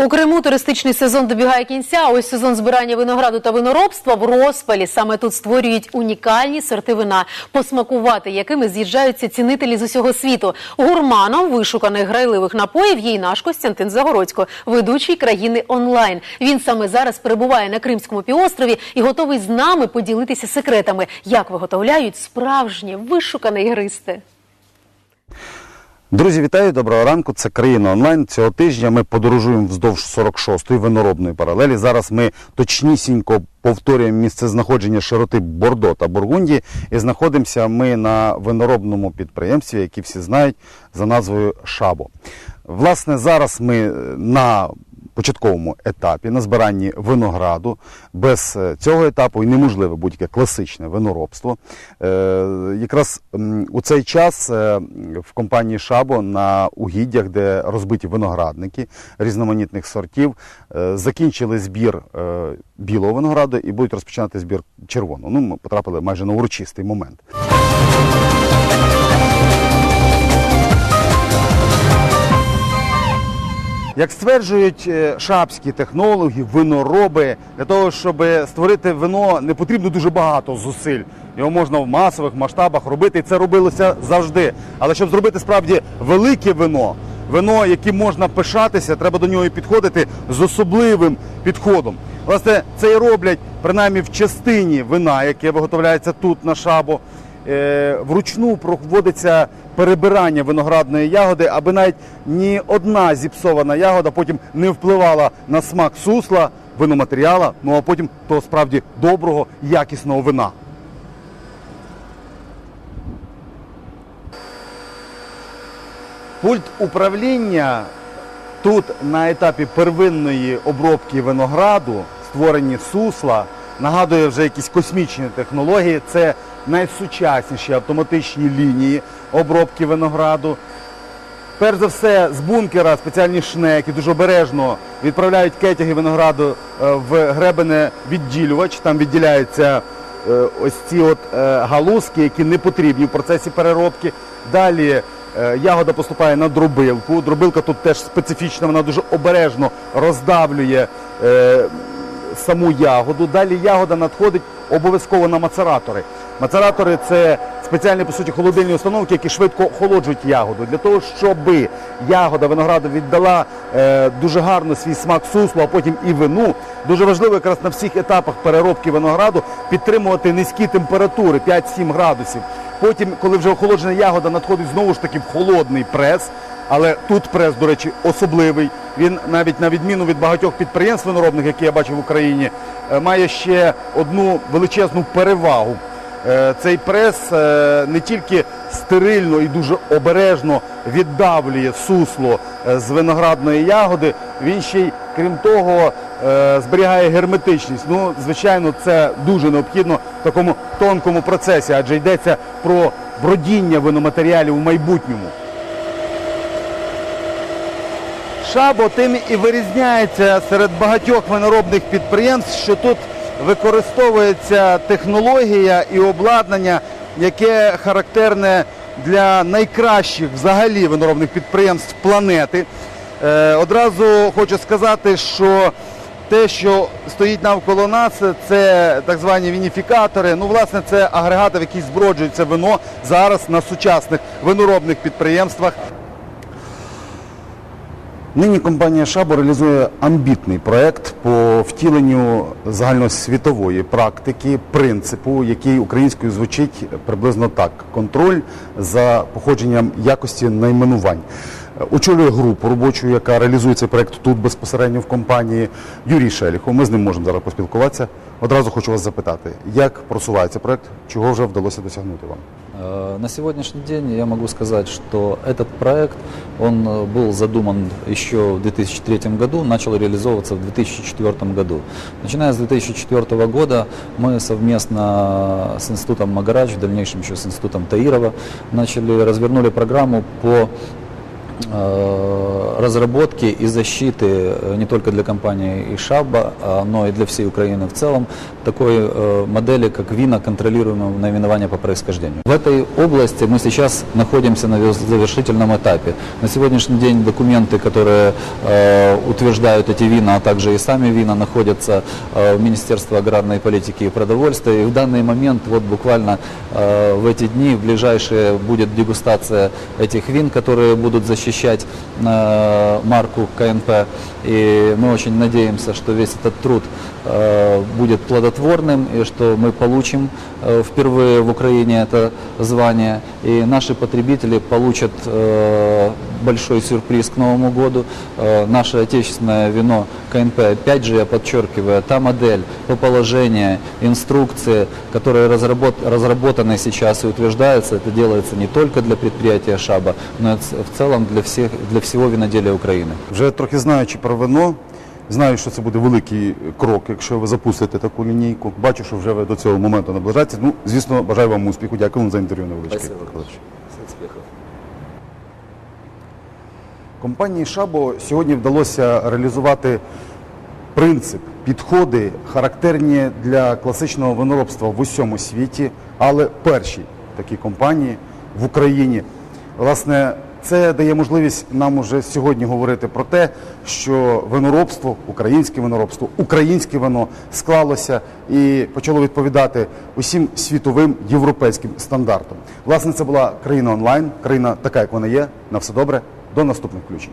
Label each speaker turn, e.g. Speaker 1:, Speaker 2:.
Speaker 1: У Криму туристичний сезон добігає кінця. Ось сезон збирання винограду та виноробства в розпалі. Саме тут створюють унікальні сорти вина, посмакувати якими з'їжджаються цінителі з усього світу. Гурманом вишуканих грайливих напоїв є й наш Костянтин Загородько, ведучий країни онлайн. Він саме зараз перебуває на Кримському півострові і готовий з нами поділитися секретами, як виготовляють справжнє вишукане ігристе.
Speaker 2: Друзі, вітаю, доброго ранку. Це країна онлайн. Цього тижня ми подорожуємо вздовж 46-ї виноробної паралелі. Зараз ми точнісінько повторюємо місце знаходження широти Бордо та Бургундії. І знаходимося ми на виноробному підприємстві, яке всі знають за назвою Шабо. Власне, зараз ми на початковому етапі на збиранні винограду. Без е, цього етапу і неможливе будь-яке класичне виноробство. Е, якраз у цей час е, в компанії Шабо на угіддях, де розбиті виноградники різноманітних сортів, закінчили збір білого винограду і будуть розпочинати збір червоного. Ну, ми потрапили майже на урочистий момент. Як стверджують е, шапські технологи, винороби, для того, щоб створити вино, не потрібно дуже багато зусиль. Його можна в масових масштабах робити, і це робилося завжди. Але щоб зробити справді велике вино, вино, яким можна пишатися, треба до нього підходити з особливим підходом. Власне, це і роблять принаймні в частині вина, яке виготовляється тут на шабо. Е, вручну проводиться перебирання виноградної ягоди, аби навіть ні одна зіпсована ягода потім не впливала на смак сусла, виноматеріала, ну а потім того справді доброго, якісного вина. Пульт управління тут на етапі первинної обробки винограду, створені сусла, нагадує вже якісь космічні технології. Це найсучасніші автоматичні лінії обробки винограду. Перш за все, з бункера спеціальні шнеки дуже обережно відправляють кетяги винограду е, в гребене відділювач. Там відділяються е, ось ці от е, галузки, які не потрібні в процесі переробки. Далі ягода поступає на дробилку. Дробилка тут теж специфічна, вона дуже обережно роздавлює саму ягоду. Далі ягода надходить обов'язково на мацератори. Мацератори це спеціальні по суті холодильні установки, які швидко охолоджують ягоду. Для того, щоб ягода винограду віддала е, дуже гарно свій смак суслу, а потім і вину. Дуже важливо якраз на всіх етапах переробки винограду підтримувати низькі температури 5-7 градусів. Потім, коли вже охолоджена ягода надходить знову ж таки в холодний прес. Але тут прес, до речі, особливий. Він навіть на відміну від багатьох підприємств виноробних, які я бачив в Україні, е, має ще одну величезну перевагу. Е, Цей прес е, не тільки стерильно і дуже обережно віддавлює сусло е, з виноградної ягоди, він ще й, крім того, зберігає герметичність. Ну, звичайно, це дуже необхідно в такому тонкому процесі, адже йдеться про бродіння виноматеріалів у майбутньому. Шабо тим і вирізняється серед багатьох виноробних підприємств, що тут використовується технологія і обладнання, яке характерне для найкращих взагалі виноробних підприємств планети. Е, одразу хочу сказати, що те, що стоїть навколо нас, це так звані вініфікатори. Ну, власне, це агрегати, в які зброджується вино зараз на сучасних виноробних підприємствах. Нині компанія Шабо реалізує амбітний проект по втіленню загальносвітової практики, принципу, який українською звучить приблизно так: контроль за походженням якості найменувань. Очолює групу робочу, яка реалізує цей проект тут безпосередньо в компанії Юрій Шеліхов. Ми з ним можемо зараз поспілкуватися. Одразу хочу вас запитати, як просувається проект, чого вже вдалося досягнути вам?
Speaker 3: Э, На сегодняшний день я могу сказать, что этот проект, он э, был задуман еще в 2003 году, начал реализовываться в 2004 году. Начиная с 2004 года мы совместно с Институтом Магарач, в дальнейшем еще с Институтом Таирова, начали, развернули программу по разработки и защиты э, не только для компании Ишаба, а, но и для всей Украины в целом такой э, модели, как вина, контролируемого наименования по происхождению. В этой области мы сейчас находимся на завершительном этапе. На сегодняшний день документы, которые э, утверждают эти вина, а также и сами вина, находятся э, в Министерстве аграрной политики и продовольствия. И в данный момент, вот буквально э, в эти дни, в ближайшие будет дегустация этих вин, которые будут защищать э, марку КНП. И мы очень надеемся, что весь этот труд э, будет плодотворным и что мы получим э, впервые в Украине это звание. И наши потребители получат э, большой сюрприз к Новому году. Наше отечественное вино КНП, опять же я подчеркиваю, та модель по положению, инструкции, которые разработ- разработаны сейчас и утверждаются, это делается не только для предприятия Шаба, но и в целом для, всех, для всего виноделия Украины.
Speaker 2: Вже трохи знаючи про вино, знаю, що це буде великий крок, якщо ви запустите таку лінійку. Бачу, що вже ви до цього моменту наближаєтеся. Ну, звісно, бажаю вам успіху. Дякую вам за інтерв'ю невеличке. Компанії Шабо сьогодні вдалося реалізувати принцип, підходи, характерні для класичного виноробства в усьому світі, але перші такі компанії в Україні. Власне, це дає можливість нам уже сьогодні говорити про те, що виноробство, українське виноробство, українське вино склалося і почало відповідати усім світовим європейським стандартам. Власне, це була країна онлайн, країна така, як вона є. На все добре. До наступних включень.